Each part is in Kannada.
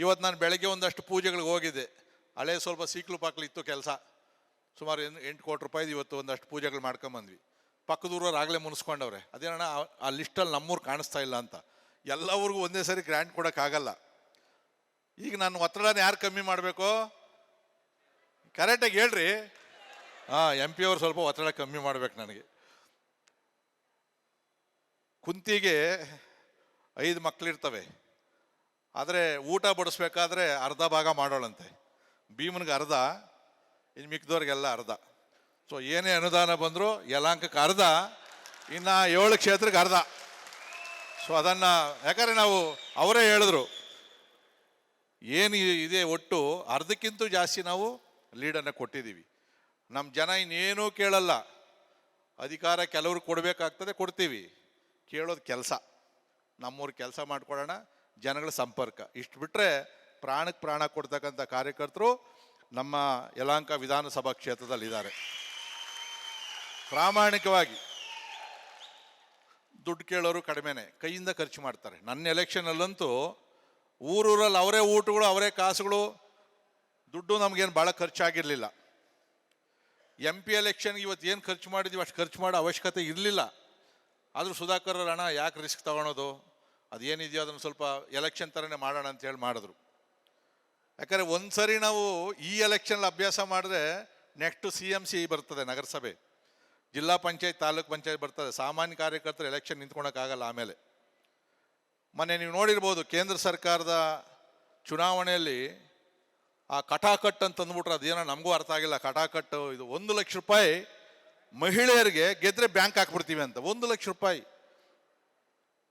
ಇವತ್ತು ನಾನು ಬೆಳಗ್ಗೆ ಒಂದಷ್ಟು ಪೂಜೆಗಳಿಗೆ ಹೋಗಿದ್ದೆ. ಹಳೆ ಸ್ವಲ್ಪ ಸೀಕ್ಲು ಪಾಕ್ಲು ಇತ್ತು ಕೆಲಸ. ಸುಮಾರು ಎಂಟು ಎಂಟು ಕೋಟಿ ರೂಪಾಯಿದು ಇವತ್ತು ಒಂದಷ್ಟು ಪೂಜೆಗಳು ಮಾಡ್ಕೊಂಬಂದ್ವಿ. ಪಕ್ಕದೂರವ್ರು ಆಗಲೇ ಮುನಿಸ್ಕೊಂಡವ್ರೆ. ಅದೇನಣ್ಣ ಆ- ಲಿಸ್ಟಲ್ಲಿ ನಮ್ಮೂರು ಕಾಣಿಸ್ತಾ ಇಲ್ಲ ಅಂತ. ಎಲ್ಲವ್ರಿಗೂ ಒಂದೇ ಸರಿ ಗ್ರ್ಯಾಂಡ್ ಕೊಡೋಕ್ಕಾಗಲ್ಲ. ಈಗ ನಾನು ಒತ್ತಡನ ಯಾರು ಕಮ್ಮಿ ಮಾಡಬೇಕು? ಕರೆಕ್ಟಾಗಿ ಹೇಳ್ರಿ. ಹಾಂ ಎಂ ಪಿ ಅವ್ರು ಸ್ವಲ್ಪ ಒತ್ತಡ ಕಮ್ಮಿ ಮಾಡ್ಬೇಕು ನನಗೆ. ಕುಂತಿಗೆ ಐದು ಮಕ್ಕಳಿರ್ತವೆ ಆದರೆ ಊಟ ಬಡಿಸ್ಬೇಕಾದ್ರೆ ಅರ್ಧ ಭಾಗ ಮಾಡೋಳಂತೆ. ಭೀಮನಿಗೆ ಅರ್ಧ, ಇನ್ನು ಮಿಕ್ಕಿದವ್ರಿಗೆಲ್ಲ ಅರ್ಧ. ಸೊ ಏನೇ ಅನುದಾನ ಬಂದರೂ ಯಲಾಂಕಕ್ಕೆ ಅರ್ಧ, ಇನ್ನು ಏಳು ಕ್ಷೇತ್ರಕ್ಕೆ ಅರ್ಧ. ಸೊ ಅದನ್ನು, ಯಾಕಂದರೆ ನಾವು ಅವರೇ ಹೇಳಿದ್ರು, ಏನು ಇದೆ ಒಟ್ಟು ಅರ್ಧಕ್ಕಿಂತ ಜಾಸ್ತಿ ನಾವು ಲೀಡನ್ನು ಕೊಟ್ಟಿದ್ದೀವಿ. ನಮ್ಮ ಜನ ಇನ್ನೇನೂ ಕೇಳಲ್ಲ. ಅಧಿಕಾರ ಕೆಲವ್ರಿಗೆ ಕೊಡಬೇಕಾಗ್ತದೆ, ಕೊಡ್ತೀವಿ. ಕೇಳೋದು ಕೆಲಸ. ನಮ್ಮೂರು ಕೆಲಸ ಮಾಡ್ಕೊಡೋಣ ಜನಗಳ ಸಂಪರ್ಕ. ಇಷ್ಟು ಬಿಟ್ಟರೆ ಪ್ರಾಣಕ್ಕೆ ಪ್ರಾಣ ಕೊಡ್ತಕ್ಕಂಥ ಕಾರ್ಯಕರ್ತರು ನಮ್ಮ ಯಲಾಂಕ ವಿಧಾನಸಭಾ ಕ್ಷೇತ್ರದಲ್ಲಿದ್ದಾರೆ. ಪ್ರಾಮಾಣಿಕವಾಗಿ. ದುಡ್ಡು ಕೇಳೋರು ಕಡಿಮೆನೆ. ಕೈಯಿಂದ ಖರ್ಚು ಮಾಡ್ತಾರೆ. ನನ್ನ ಎಲೆಕ್ಷನಲ್ಲಂತೂ ಊರೂರಲ್ಲಿ ಅವರೇ ಊಟಗಳು, ಅವರೇ ಕಾಸುಗಳು, ದುಡ್ಡು ನಮಗೇನು ಭಾಳ ಖರ್ಚಾಗಿರಲಿಲ್ಲ. ಎಂ ಪಿ ಎಲೆಕ್ಷನ್ಗೆ ಇವತ್ತು ಏನು ಖರ್ಚು ಮಾಡಿದ್ವಿ, ಅಷ್ಟು ಖರ್ಚು ಮಾಡೋ ಅವಶ್ಯಕತೆ ಇರಲಿಲ್ಲ. ಆದರೂ ಸುಧಾಕರ್ ಹಣ ಯಾಕೆ ರಿಸ್ಕ್ ತಗೊಳೋದು? ಅದೇನಿದೆಯೋ ಅದನ್ನು ಸ್ವಲ್ಪ ಎಲೆಕ್ಷನ್ ಥರನೇ ಮಾಡೋಣ ಅಂತ ಹೇಳಿ ಮಾಡಿದ್ರು. ಯಾಕಂದರೆ ಒಂದು ಸರಿ ನಾವು ಈ ಎಲೆಕ್ಷನಲ್ಲಿ ಅಭ್ಯಾಸ ಮಾಡಿದ್ರೆ ನೆಕ್ಸ್ಟ್ ಸಿ ಎಂ ಸಿ ಬರ್ತದೆ ನಗರಸಭೆ. ಜಿಲ್ಲಾ ಪಂಚಾಯತ್, ತಾಲೂಕ್ ಪಂಚಾಯತ್ ಬರ್ತದೆ. ಸಾಮಾನ್ಯ ಕಾರ್ಯಕರ್ತರು ಎಲೆಕ್ಷನ್ ನಿಂತ್ಕೊಳಕ್ಕಾಗಲ್ಲ ಆಮೇಲೆ. ಮೊನ್ನೆ ನೀವು ನೋಡಿರ್ಬೋದು ಕೇಂದ್ರ ಸರ್ಕಾರದ ಚುನಾವಣೆಯಲ್ಲಿ ಆ ಕಟಾಕಟ್ ಅಂತ ಅಂದ್ಬಿಟ್ರೆ ಅದೇನೋ ನಮಗೂ ಅರ್ಥ ಆಗಿಲ್ಲ. ಕಟಾಕಟ್ಟು ಇದು ಒಂದು ಲಕ್ಷ ರೂಪಾಯಿ ಮಹಿಳೆಯರಿಗೆ ಗೆದ್ರೆ ಬ್ಯಾಂಕ್ ಹಾಕ್ಬಿಡ್ತೀವಿ ಅಂತ. ಒಂದು ಲಕ್ಷ ರೂಪಾಯಿ.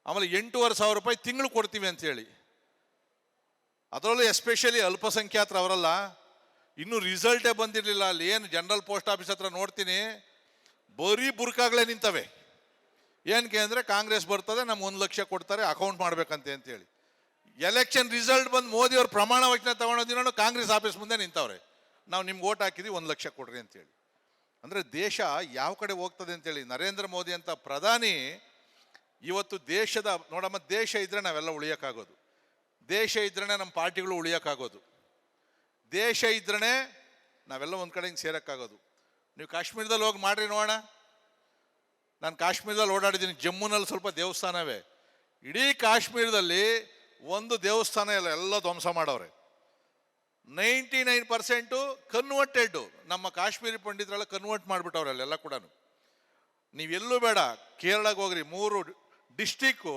ಆಮೇಲೆ ಎಂಟೂವರೆ ಸಾವಿರ ರೂಪಾಯಿ ತಿಂಗಳು ಕೊಡ್ತೀವಿ ಅಂತ ಹೇಳಿ ಅದರಲ್ಲೂ ಎಸ್ಪೆಷಲಿ ಅಲ್ಪಸಂಖ್ಯಾತರು ಅವರಲ್ಲ, ಇನ್ನೂ ರಿಸಲ್ಟೇ ಬಂದಿರಲಿಲ್ಲ. ಅಲ್ಲಿ ಏನು ಜನರಲ್ ಪೋಸ್ಟ್ ಆಫೀಸ್ ಹತ್ರ ನೋಡ್ತೀನಿ, ಬರೀ ಬುರ್ಕಾಗಳೇ ನಿಂತವೆ. ಏನಕ್ಕೆ ಅಂದರೆ ಕಾಂಗ್ರೆಸ್ ಬರ್ತದೆ, ನಮ್ಗೆ ಒಂದು ಲಕ್ಷ ಕೊಡ್ತಾರೆ ಅಕೌಂಟ್ ಮಾಡಬೇಕಂತೆ ಅಂತೇಳಿ ಎಲೆಕ್ಷನ್ ರಿಸಲ್ಟ್ ಬಂದು ಮೋದಿ ಅವ್ರ ಪ್ರಮಾಣ ವಚನ ತಗೊಳೋದಿನ ಕಾಂಗ್ರೆಸ್ ಆಫೀಸ್ ಮುಂದೆ ನಿಂತವ್ರೆ. ನಾವು ನಿಮ್ಗೆ ಓಟ್ ಹಾಕಿದ್ವಿ, ಒಂದು ಲಕ್ಷ ಕೊಡ್ರಿ ಅಂತೇಳಿ ಅಂದರೆ ದೇಶ ಯಾವ ಕಡೆ ಹೋಗ್ತದೆ ಅಂತೇಳಿ ನರೇಂದ್ರ ಮೋದಿ ಅಂತ ಪ್ರಧಾನಿ ಇವತ್ತು ದೇಶದ, ನೋಡಮ್ಮ, ದೇಶ ಇದ್ರೆ ನಾವೆಲ್ಲ ಉಳಿಯೋಕ್ಕಾಗೋದು. ದೇಶ ಇದ್ರೇ ನಮ್ಮ ಪಾರ್ಟಿಗಳು ಉಳಿಯೋಕ್ಕಾಗೋದು. ದೇಶ ಇದ್ರೇ ನಾವೆಲ್ಲ ಒಂದು ಕಡೆ ಹಿಂಗೆ ಸೇರೋಕ್ಕಾಗೋದು. ನೀವು ಕಾಶ್ಮೀರದಲ್ಲಿ ಹೋಗಿ ಮಾಡ್ರಿ ನೋಡೋಣ. ನಾನು ಕಾಶ್ಮೀರದಲ್ಲಿ ಓಡಾಡಿದ್ದೀನಿ, ಜಮ್ಮುನಲ್ಲಿ ಸ್ವಲ್ಪ ದೇವಸ್ಥಾನವೇ. ಇಡೀ ಕಾಶ್ಮೀರದಲ್ಲಿ ಒಂದು ದೇವಸ್ಥಾನ ಇಲ್ಲ, ಎಲ್ಲ ಧ್ವಂಸ ಮಾಡವ್ರೆ ನೈಂಟಿ ನೈನ್ ಪರ್ಸೆಂಟು ಕನ್ವರ್ಟೆಡ್ಡು ನಮ್ಮ ಕಾಶ್ಮೀರಿ ಪಂಡಿತರೆಲ್ಲ ಕನ್ವರ್ಟ್ ಮಾಡಿಬಿಟ್ಟವ್ರೆ ಅಲ್ಲೆಲ್ಲ ಕೂಡ ನೀವೆಲ್ಲೂ ಬೇಡ, ಕೇರಳಕ್ಕೆ ಹೋಗ್ರಿ, ಮೂರು ಡಿಸ್ಟಿಕ್ಕು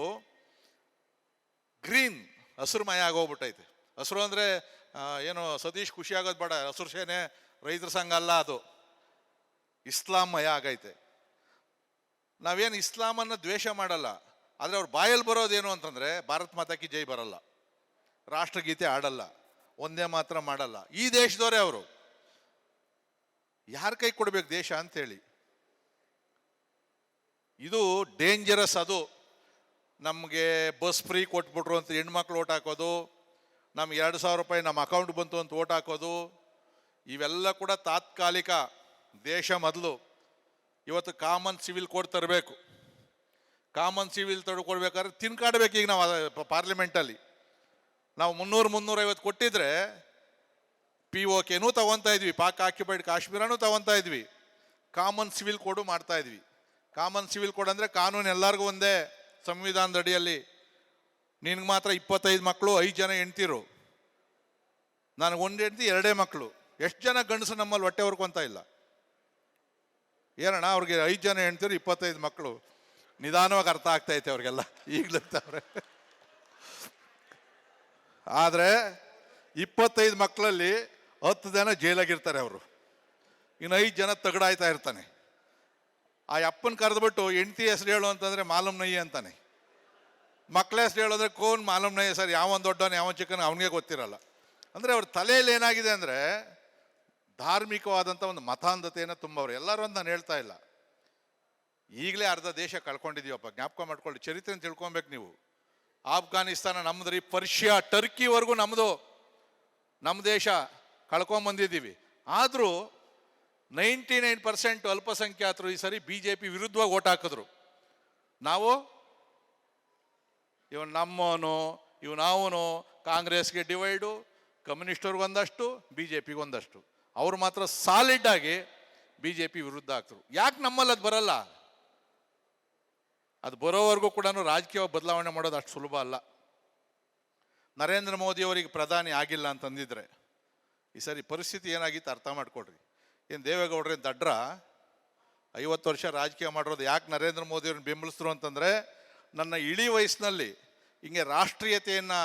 ಗ್ರೀನ್ ಹಸಿರುಮಯ ಆಗೋಗ್ಬಿಟ್ಟೈತೆ. ಹಸಿರು ಅಂದರೆ ಏನು ಸತೀಶ್ ಖುಷಿ ಆಗೋದು ಬೇಡ, ಹಸಿರು ಸೇನೆ ರೈತರ ಸಂಘ ಅಲ್ಲ ಅದು. ಇಸ್ಲಾಂಮಯ ಆಗೈತೆ. ನಾವೇನು ಇಸ್ಲಾಮನ್ನು ದ್ವೇಷ ಮಾಡಲ್ಲ, ಆದರೆ ಅವ್ರ ಬಾಯಲ್ಲಿ ಬರೋದೇನು ಅಂತಂದರೆ, ಭಾರತ್ ಮಾತಾಕಿ ಜೈ ಬರಲ್ಲ. ರಾಷ್ಟ್ರಗೀತೆ ಆಡಲ್ಲ, ಒಂದೇ ಮಾತ್ರ ಮಾಡಲ್ಲ. ಈ ದೇಶದವರೇ ಅವರು. ಯಾರ ಕೈ ಕೊಡ್ಬೇಕು ದೇಶ ಅಂತೇಳಿ ಇದು ಡೇಂಜರಸ್ ಅದು. ನಮಗೆ ಬಸ್ ಫ್ರೀ ಕೊಟ್ಬಿಟ್ರು ಅಂತ ಹೆಣ್ಮಕ್ಳು ಓಟ್ ಹಾಕೋದು, ನಮ್ಗೆ ಎರಡು ಸಾವಿರ ರೂಪಾಯಿ ನಮ್ಮ ಅಕೌಂಟ್ ಬಂತು ಅಂತ ಓಟ್ ಹಾಕೋದು, ಇವೆಲ್ಲ ಕೂಡ ತಾತ್ಕಾಲಿಕ ದೇಶ ಮೊದಲು. ಇವತ್ತು ಕಾಮನ್ ಸಿವಿಲ್ ಕೋಡ್ ತರಬೇಕು. ಕಾಮನ್ ಸಿವಿಲ್ ತಡ್ಕೊಳ್ಬೇಕಾದ್ರೆ ತಿನ್ಕಾಡ್ಬೇಕು ಈಗ ನಾವು ಪಾರ್ಲಿಮೆಂಟಲ್ಲಿ ನಾವು ಮುನ್ನೂರು ಮುನ್ನೂರೈವತ್ತು ಕೊಟ್ಟಿದ್ರೆ ಪಿ ಓ ಕೆನೂ ತಗೊತಾ ಇದ್ವಿ, ಪಾಕ್ ಆಕ್ಯುಪೈಡ್ ಕಾಶ್ಮೀರನೂ ತಗೊತಾ ಇದ್ವಿ. ಕಾಮನ್ ಸಿವಿಲ್ ಕೋಡು ಮಾಡ್ತಾ ಇದ್ವಿ. ಕಾಮನ್ ಸಿವಿಲ್ ಕೋಡ್ ಅಂದರೆ ಕಾನೂನು ಎಲ್ಲರಿಗೂ ಒಂದೇ. ಸಂವಿಧಾನದ ಅಡಿಯಲ್ಲಿ ನಿನಗೆ ಮಾತ್ರ ಇಪ್ಪತ್ತೈದು ಮಕ್ಕಳು ಐದು ಜನ ಹೆಂಡ್ತಿರು. ನನಗೆ ಒಂದು ಹೆಂಡ್ತಿ, ಎರಡೇ ಮಕ್ಕಳು ಎಷ್ಟು ಜನ ಗಂಡಸು ನಮ್ಮಲ್ಲಿ ಹೊಟ್ಟೆ ಹೊರ್ಕೊಂತ ಇಲ್ಲ. ಏನಣ್ಣ, ಅವ್ರಿಗೆ ಐದು ಜನ ಹೆಣ್ತಿರು ಇಪ್ಪತ್ತೈದು ಮಕ್ಕಳು ನಿಧಾನವಾಗಿ ಅರ್ಥ ಆಗ್ತಾ ಐತೆ ಅವ್ರಿಗೆಲ್ಲ. ಈಗಲೂ ಅವ್ರೆ. ಆದರೆ ಇಪ್ಪತ್ತೈದು ಮಕ್ಕಳಲ್ಲಿ ಹತ್ತು ಜನ ಜೈಲಾಗಿರ್ತಾರೆ ಅವರು. ಇನ್ನು ಐದು ಜನ ತಗಡಾಯ್ತಾ ಇರ್ತಾನೆ. ಆ ಅಪ್ಪನ ಕರೆದ್ಬಿಟ್ಟು ಹೆಂಡ್ತಿ ಹೆಸರು ಹೇಳು ಅಂತಂದರೆ ಮಾಲಮ್ ನಯ್ಯ ಅಂತಾನೆ. ಮಕ್ಕಳ ಹೆಸರು ಹೇಳೋದ್ರೆ ಕೋನ್ ಮಾಲಮ್ ನಯ್ಯ ಸರ್, ಯಾವನ್ ದೊಡ್ಡವನು ಯಾವ ಚಿಕ್ಕನ ಅವನಿಗೆ ಗೊತ್ತಿರಲ್ಲ. ಅಂದರೆ ಅವ್ರ ತಲೆಯಲ್ಲಿ ಏನಾಗಿದೆ ಅಂದರೆ ಧಾರ್ಮಿಕವಾದಂಥ ಒಂದು ಮತಾಂಧತೆಯನ್ನು ತುಂಬವ್ರು. ಎಲ್ಲರೂ ಅಂತ ನಾನು ಹೇಳ್ತಾ ಇಲ್ಲ. ಈಗಲೇ ಅರ್ಧ ದೇಶ ಕಳ್ಕೊಂಡಿದ್ದೀವಪ್ಪ ಜ್ಞಾಪಕ ಮಾಡ್ಕೊಳ್ಳಿ, ಚರಿತ್ರೆ ತಿಳ್ಕೊಬೇಕು ನೀವು. ಆಫ್ಘಾನಿಸ್ತಾನ ನಮ್ಮದ್ರಿ ಪರ್ಷಿಯಾ, ಟರ್ಕಿವರೆಗೂ ನಮ್ಮದು ನಮ್ಮ ದೇಶ ಕಳ್ಕೊಂಬಂದಿದ್ದೀವಿ. ಆದರೂ ನೈಂಟಿ ನೈನ್ ಪರ್ಸೆಂಟ್ ಅಲ್ಪಸಂಖ್ಯಾತರು ಈ ಸರಿ ಬಿ ಜೆ ಪಿ ವಿರುದ್ಧವಾಗಿ ಓಟ್ ಹಾಕಿದ್ರು. ನಾವು? ಇವನು ನಮ್ಮವನು, ಇವನು ಅವನು ಕಾಂಗ್ರೆಸ್ಗೆ ಡಿವೈಡು, ಕಮ್ಯುನಿಸ್ಟವ್ರಿಗೆ ಒಂದಷ್ಟು ಬಿ ಜೆ ಪಿಗೆ ಒಂದಷ್ಟು. ಅವ್ರು ಮಾತ್ರ ಸಾಲಿಡ್ ಆಗಿ ಬಿ ಜೆ ಪಿ ವಿರುದ್ಧ ಆಗ್ತರು ಯಾಕೆ ನಮ್ಮಲ್ಲಿ ಅದು ಬರಲ್ಲ? ಅದು ಬರೋವರೆಗೂ ಕೂಡ ರಾಜಕೀಯ ಬದಲಾವಣೆ ಮಾಡೋದು ಅಷ್ಟು ಸುಲಭ ಅಲ್ಲ. ನರೇಂದ್ರ ಮೋದಿ ಅವರಿಗೆ ಪ್ರಧಾನಿ ಆಗಿಲ್ಲ ಅಂತಂದಿದ್ರೆ ಈ ಸರಿ ಪರಿಸ್ಥಿತಿ ಏನಾಗಿತ್ತು ಅರ್ಥ ಮಾಡ್ಕೊಡ್ರಿ ಏನು ದೇವೇಗೌಡ್ರೆ ದಡ್ರ? ಐವತ್ತು ವರ್ಷ ರಾಜಕೀಯ ಮಾಡಿರೋದು ಯಾಕೆ ನರೇಂದ್ರ ಮೋದಿ ಅವ್ರನ್ನ ಬೆಂಬಲಿಸಿದ್ರು ಅಂತಂದರೆ, ನನ್ನ ಇಳಿ ವಯಸ್ಸಿನಲ್ಲಿ ಹಿಂಗೆ ರಾಷ್ಟ್ರೀಯತೆಯನ್ನು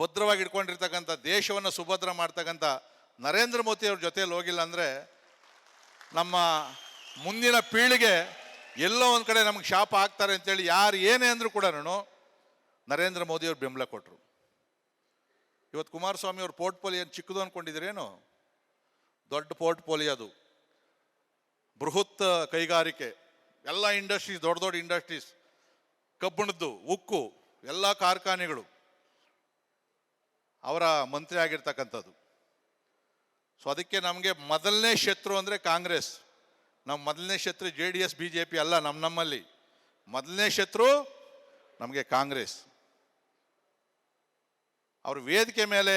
ಭದ್ರವಾಗಿ ಇಟ್ಕೊಂಡಿರ್ತಕ್ಕಂಥ ದೇಶವನ್ನು ಸುಭದ್ರ ಮಾಡ್ತಕ್ಕಂಥ ನರೇಂದ್ರ ಮೋದಿ ಅವ್ರ ಜೊತೆಯಲ್ಲಿ ಹೋಗಿಲ್ಲ ಅಂದರೆ ನಮ್ಮ ಮುಂದಿನ ಪೀಳಿಗೆ ಎಲ್ಲೋ ಒಂದು ಕಡೆ ನಮಗೆ ಶಾಪ ಆಗ್ತಾರೆ ಅಂತೇಳಿ ಯಾರು ಏನೇ ಅಂದರೂ ಕೂಡ ನರೇಂದ್ರ ಮೋದಿ ಅವ್ರು ಬೆಂಬಲ ಕೊಟ್ಟರು ಇವತ್ತು ಕುಮಾರಸ್ವಾಮಿ ಅವ್ರ ಪೋರ್ಟ್ಫೋಲಿಯೋ ಚಿಕ್ಕದು ಅಂದ್ಕೊಂಡಿದ್ರೇನು ದೊಡ್ಡ ಪೋರ್ಟ್ಫೋಲಿಯೋ ಅದು. ಬೃಹತ್ ಕೈಗಾರಿಕೆ, ಎಲ್ಲ ಇಂಡಸ್ಟ್ರೀಸ್, ದೊಡ್ಡ ದೊಡ್ಡ ಇಂಡಸ್ಟ್ರೀಸ್, ಕಬ್ಬಿಣದ್ದು, ಉಕ್ಕು, ಎಲ್ಲ ಕಾರ್ಖಾನೆಗಳು ಅವರ ಮಂತ್ರಿ ಆಗಿರ್ತಕ್ಕಂಥದ್ದು. ಸೊ ಅದಕ್ಕೆ ನಮಗೆ ಮೊದಲನೇ ಶತ್ರು ಅಂದರೆ ಕಾಂಗ್ರೆಸ್. ನಮ್ಮ ಮೊದಲನೇ ಶತ್ರು J D S, B J P ಅಲ್ಲ ನಮ್ಮ ನಮ್ಮಲ್ಲಿ. ಮೊದಲನೇ ಶತ್ರು ನಮಗೆ ಕಾಂಗ್ರೆಸ್. ಅವ್ರ ವೇದಿಕೆ ಮೇಲೆ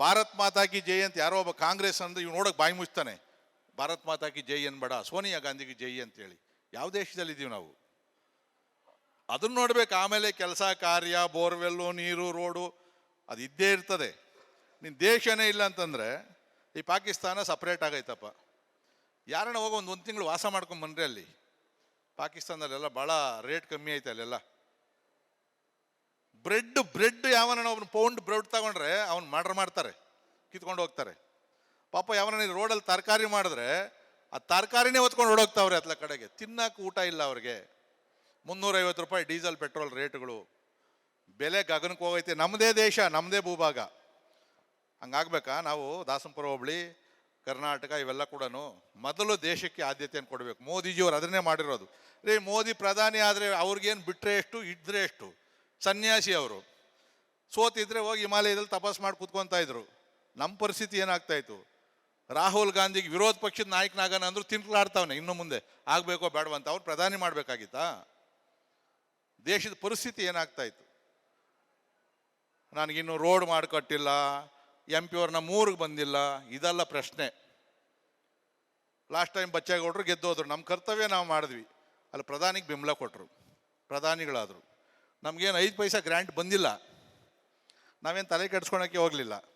ಭಾರತ್ ಮಾತಾ ಕಿ ಜೈ ಅಂತ ಯಾರೋ ಒಬ್ಬ ಕಾಂಗ್ರೆಸ್ ಅಂದ್ರೆ ಇವ್ ನೋಡೋಕೆ ಬಾಯಿ ಮುಚ್ತಾನೆ. ಭಾರತ್ ಮಾತಾ ಕಿ ಜೈ ಅನ್ಬೇಡ ಸೋನಿಯಾ ಗಾಂಧಿಗೆ ಜೈ ಅಂತೇಳಿ ಯಾವ ದೇಶದಲ್ಲಿ ಇದೀವಿ ನಾವು? ಅದನ್ನ ನೋಡ್ಬೇಕು, ಆಮೇಲೆ ಕೆಲಸ, ಕಾರ್ಯ, ಬೋರ್ವೆಲ್ಲು, ನೀರು, ರೋಡು, ಅದು ಇದ್ದೇ ಇರ್ತದೆ. ನಿನ್ನ ದೇಶನೇ ಇಲ್ಲ ಅಂತಂದ್ರೆ ಈ ಪಾಕಿಸ್ತಾನ ಸಪ್ರೇಟ್ ಆಗೈತಪ್ಪ. ಯಾರನ್ನ ಹೋಗಿ ಒಂದು ಒಂದು ತಿಂಗಳು ವಾಸ ಮಾಡ್ಕೊಂಡ್ ಬಂದ್ರೆ ಅಲ್ಲಿ? ಪಾಕಿಸ್ತಾನದಲ್ಲೆಲ್ಲ ಭಾಳ ರೇಟ್ ಕಮ್ಮಿ ಐತೆ ಅಲ್ಲೆಲ್ಲ. ಬ್ರೆಡ್ ಬ್ರೆಡ್ ಯಾವನ ಒಬ್ಬನ ಪೌಂಡ್ ಬ್ರೆಡ್ ತಗೊಂಡ್ರೆ ಅವ್ನು ಮರ್ಡರ್ ಮಾಡ್ತಾರೆ, ಕಿತ್ಕೊಂಡು ಹೋಗ್ತಾರೆ. ಪಾಪ ಯಾವನ ರೋಡಲ್ಲಿ ತರಕಾರಿ ಮಾಡಿದ್ರೆ ಆ ತರಕಾರಿನೇ ಹೊತ್ಕೊಂಡು ಓಡೋಗ್ತಾವ್ರೆ ಅತ್ಲ ಕಡೆಗೆ. ತಿನ್ನಕ್ಕೆ ಊಟ ಇಲ್ಲ ಅವ್ರಿಗೆ. ಮುನ್ನೂರೈವತ್ತು ರೂಪಾಯಿ ಡೀಸೆಲ್, ಪೆಟ್ರೋಲ್ ರೇಟ್ಗಳು. ಬೆಲೆ ಗಗನಕ್ಕೆ ಹೋಗೈತೆ. ನಮ್ಮದೇ ದೇಶ ನಮ್ಮದೇ ಭೂಭಾಗ. ಹಂಗಾಗ್ಬೇಕಾ? ನಾವು ದಾಸಂಪುರ ಹೋಬಳಿ, ಕರ್ನಾಟಕ ಇವೆಲ್ಲ ಕೂಡ ಮೊದಲು ದೇಶಕ್ಕೆ ಆದ್ಯತೆಯನ್ನು ಕೊಡಬೇಕು. ಮೋದಿಜಿಯವರು ಅದನ್ನೇ ಮಾಡಿರೋದು. ರೀ, ಮೋದಿ ಪ್ರಧಾನಿ ಆದರೆ ಅವ್ರಿಗೇನು ಬಿಟ್ಟರೆ ಎಷ್ಟು ಇದ್ದರೆ ಎಷ್ಟು? ಸನ್ಯಾಸಿ ಅವರು. ಸೋತಿದ್ರೆ ಹೋಗಿ ಹಿಮಾಲಯದಲ್ಲಿ ತಪಾಸ್ ಮಾಡಿ ಕೂತ್ಕೊತಾ ಇದ್ರು. ನಮ್ಮ ಪರಿಸ್ಥಿತಿ ಏನಾಗ್ತಾ ಇತ್ತು? ರಾಹುಲ್ ಗಾಂಧಿಗೆ ವಿರೋಧ ಪಕ್ಷದ ನಾಯಕನಾಗನ ಅಂದ್ರು ತಿನ್ಕಲಾಡ್ತಾವನೆ, ಇನ್ನು ಮುಂದೆ. ಆಗಬೇಕೋ ಬೇಡವಂತ ಅವ್ರು ಪ್ರಧಾನಿ ಮಾಡಬೇಕಾಗಿತ್ತಾ? ದೇಶದ ಪರಿಸ್ಥಿತಿ ಏನಾಗ್ತಾ ಇತ್ತು? ನನಗಿನ್ನು ರೋಡ್ ಮಾಡಿಕೊಟ್ಟಿಲ್ಲ ಎಂ ಪಿ ಅವ್ರನ್ನ ಮೂರಿಗೆ ಬಂದಿಲ್ಲ, ಇದೆಲ್ಲ ಪ್ರಶ್ನೆ. ಲಾಸ್ಟ್ ಟೈಮ್ ಬಚ್ಚೇಗೌಡರು ಗೆದ್ದೋದ್ರು. ನಮ್ಮ ಕರ್ತವ್ಯ ನಾವು ಮಾಡಿದ್ವಿ. ಅಲ್ಲಿ ಪ್ರಧಾನಿಗೆ ಬೆಂಬಲ ಕೊಟ್ಟರು ಪ್ರಧಾನಿಗಳಾದರು. ನಮಗೇನು ಐದು ಪೈಸೆ ಗ್ರ್ಯಾಂಟ್ ಬಂದಿಲ್ಲ. ನಾವೇನು ತಲೆ ಕೆಡ್ಸ್ಕೊಳಕ್ಕೆ ಹೋಗಲಿಲ್ಲ.